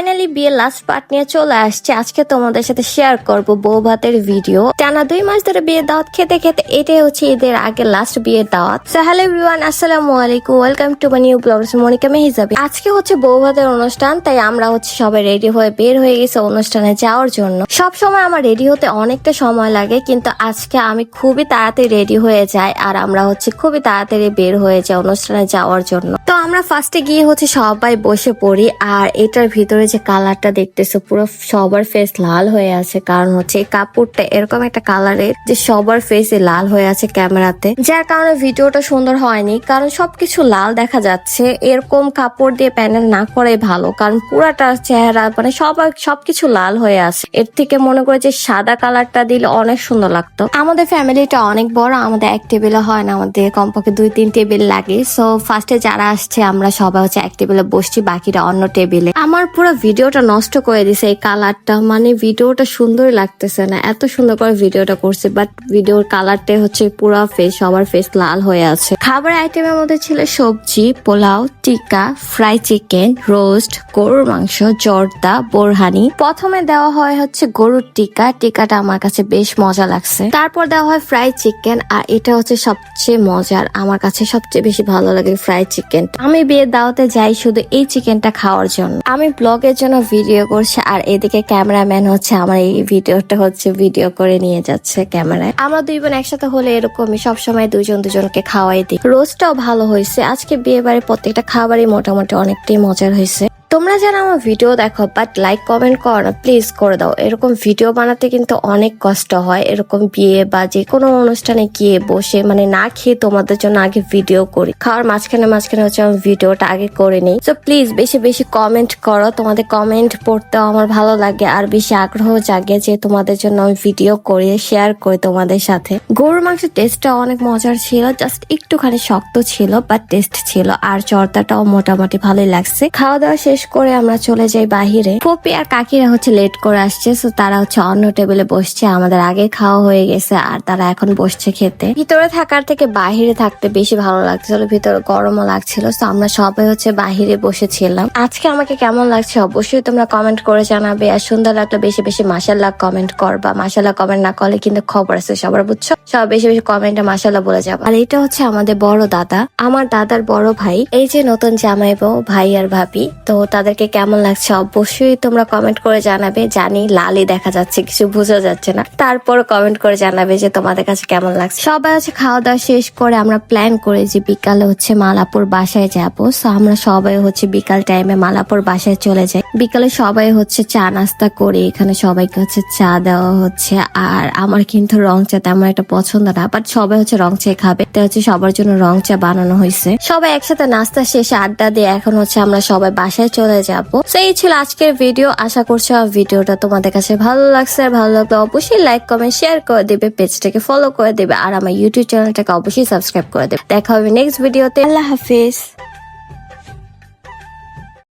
Finally বিয়ে last part নিয়ে চলে আসছে। আজকে তোমাদের সাথে শেয়ার করব বউ ভাতের ভিডিও টানা দুই মাস ধরে বিয়ের দাওয়াত খেতে খেতে এটাই হচ্ছে ঈদের আগে লাস্ট বিয়ের দাওয়াত। সো হ্যালো এভরিওয়ান আসসালামু আলাইকুম। Welcome to my new blog Monika Mehijabi. আজকে হচ্ছে বউ ভাতের অনুষ্ঠান, তাই আমরা হচ্ছে সবাই রেডি হয়ে বের হয়ে গেছে অনুষ্ঠানে যাওয়ার জন্য। সব সময় আমার রেডি হতে অনেকটা সময় লাগে, কিন্তু আজকে আমি খুবই তাড়াতাড়ি রেডি হয়ে যাই আর আমরা হচ্ছে খুবই তাড়াতাড়ি বের হয়ে যাই অনুষ্ঠানে যাওয়ার জন্য। তো আমরা ফার্স্টে গিয়ে হচ্ছে সবাই বসে পড়ি আর এটার ভিতরে যে কালারটা দেখতেছো, পুরো সবার ফেস লাল হয়ে আছে। কারণ হচ্ছে এই কাপড়টা এরকম একটা কালারের যে সবার ফেসে লাল হয়ে আছে ক্যামেরাতে। যার কারণে ভিডিওটা সুন্দর হয়নি, কারণ সবকিছু লাল দেখা যাচ্ছে। এরকম কাপড় দিয়ে প্যানেল না করাই ভালো, কারণ পুরাটা চেহারা মানে সবার, সবকিছু লাল হয়ে আছে। এর থেকে মনে করে যে সাদা কালারটা দিলে অনেক সুন্দর লাগতো। আমাদের ফ্যামিলিটা অনেক বড়, আমাদের এক টেবিলে হয় না, আমাদের কমপক্ষে দুই, তিন টেবিল লাগে। সো ফার্স্টে যারা আসছে, আমরা সবাই হচ্ছে এক টেবিলে বসছি, বাকিরা অন্য টেবিলে আমার পুরো ভিডিওটা নষ্ট করে দিছে এই কালারটা। মানে ভিডিওটা সুন্দরই লাগতেছে না। এত সুন্দর করে ভিডিওটা করছে বাট ভিডিওর কালারটা হচ্ছে পুরো ফেস সবার ফেস লাল হয়ে আছে। খাবার আইটেমের মধ্যে ছিল সবজি, pulao, tikka fry chicken roast গরুর মাংস, জর্দা, বোরহানি। প্রথমে দেওয়া হয় হচ্ছে গরুর টিকা টিকাটা আমার কাছে বেশ মজা লাগছে। তারপর দেওয়া হয় ফ্রাই চিকেন আর এটা হচ্ছে সবচেয়ে মজার। আমার কাছে সবচেয়ে বেশি ভালো লাগে ফ্রাই চিকেন আমি বিয়ের দাওয়াতে যাই শুধু এই চিকেনটা খাওয়ার জন্য। আমি ব্লগের জন্য ভিডিও করছে, আর এদিকে ক্যামেরাম্যান হচ্ছে, আমার এই ভিডিওটা হচ্ছে ভিডিও করে নিয়ে যাচ্ছে ক্যামেরায়। আমরা দুই বোন একসাথে হলে এরকমই, সবসময় দুজন দুজনকে খাওয়াই দিই। রোজটাও ভালো হয়েছে, আজকে বিয়ে বাড়ির প্রত্যেকটা খাবারই মোটামুটি অনেকটাই মজার হয়েছে। তোমরা যারা আমার ভিডিও দেখো বাট লাইক কমেন্ট করো না প্লিজ করে দাও। এরকম ভিডিও বানাতে কিন্তু অনেক কষ্ট হয়। এরকম বিয়ে বা যে কোনো অনুষ্ঠানে গিয়ে বসে মানে না খেয়ে তোমাদের জন্য আগে ভিডিও করি। খাওয়ার মাঝখানে মাঝখানে হচ্ছে আমি ভিডিওটা আগে করে নিই। তো প্লিজ বেশি বেশি কমেন্ট করো। তোমাদের কমেন্ট পড়তেও আমার ভালো লাগে, আর বেশি আগ্রহ জাগে যে তোমাদের জন্য আমি ভিডিও করে শেয়ার করি তোমাদের সাথে। গরুর মাংসের টেস্টটা অনেক মজার ছিল জাস্ট একটুখানি শক্ত ছিল বাট টেস্ট ছিল, আর চর্দাটাও মোটামুটি ভালোই লাগছে। খাওয়া দাওয়া শেষ করে আমরা চলে যাই বাহিরে। পপি আর কাকিরা হচ্ছে লেট করে আসছে তো তারা হচ্ছে অন্য টেবিলে বসছে। আমাদের আগে খাওয়া হয়ে গেছে আর তারা এখন বসছে খেতে। ভিতরে থাকার থেকে বাহিরে থাকতে বেশি ভালো লাগছিল ভিতরে গরমও লাগছিল তো আমরা সবাই হচ্ছে বাহিরে বসেছিলাম। আজকে আমাকে কেমন লাগছে অবশ্যই তোমরা কমেন্ট করে জানাবে। আর সুন্দর লাগলে বেশি বেশি মাসাল্লাহ কমেন্ট করবা। মাসাল্লাহ কমেন্ট না করলে কিন্তু খবর আছে সবার, বুঝছ? সব বেশি বেশি কমেন্টে মাসাল্লাহ বলে যাব। আর এটা হচ্ছে আমাদের বড় দাদা, আমার দাদার বড় ভাই। এই যে নতুন জামাই বউ ভাই আর ভাবি, তো তাদেরকে কেমন লাগছে অবশ্যই তোমরা কমেন্ট করে জানাবে। জানি লালই দেখা যাচ্ছে, কিছু বোঝা যাচ্ছে না। তারপর কমেন্ট করে জানাবে যে তোমাদের কাছে কেমন লাগছে। সবাই হচ্ছে খাওয়া দাওয়া শেষ করে আমরা প্ল্যান করে যে বিকালে হচ্ছে মালাপুর বাসায় যাব। সো আমরা সবাই হচ্ছে বিকাল টাইমে মালাপুর বাসায় চলে যাই। বিকালে সবাই হচ্ছে চা নাস্তা করে, এখানে সবাইকে হচ্ছে চা দেওয়া হচ্ছে। আর আমার কিন্তু রং চা তেমন একটা পছন্দ না বাট সবাই হচ্ছে রং চা খাবে। তাই হচ্ছে সবার জন্য রং চা বানানো হয়েছে সবাই একসাথে নাস্তা শেষে আড্ডা দিয়ে এখন হচ্ছে আমরা সবাই বাসায় চলে যাব। তো এই ছিল আজকের ভিডিও আশা করছি ভিডিওটা তোমাদের কাছে ভালো লাগছে। আর ভালো লাগলে অবশ্যই লাইক কমেন্ট শেয়ার করে দেবে পেজটাকে ফলো করে দেবে, আর আমার ইউটিউব চ্যানেলটাকে অবশ্যই সাবস্ক্রাইব করে দেবে। দেখা হবে নেক্সট ভিডিওতে আল্লাহ হাফিজ।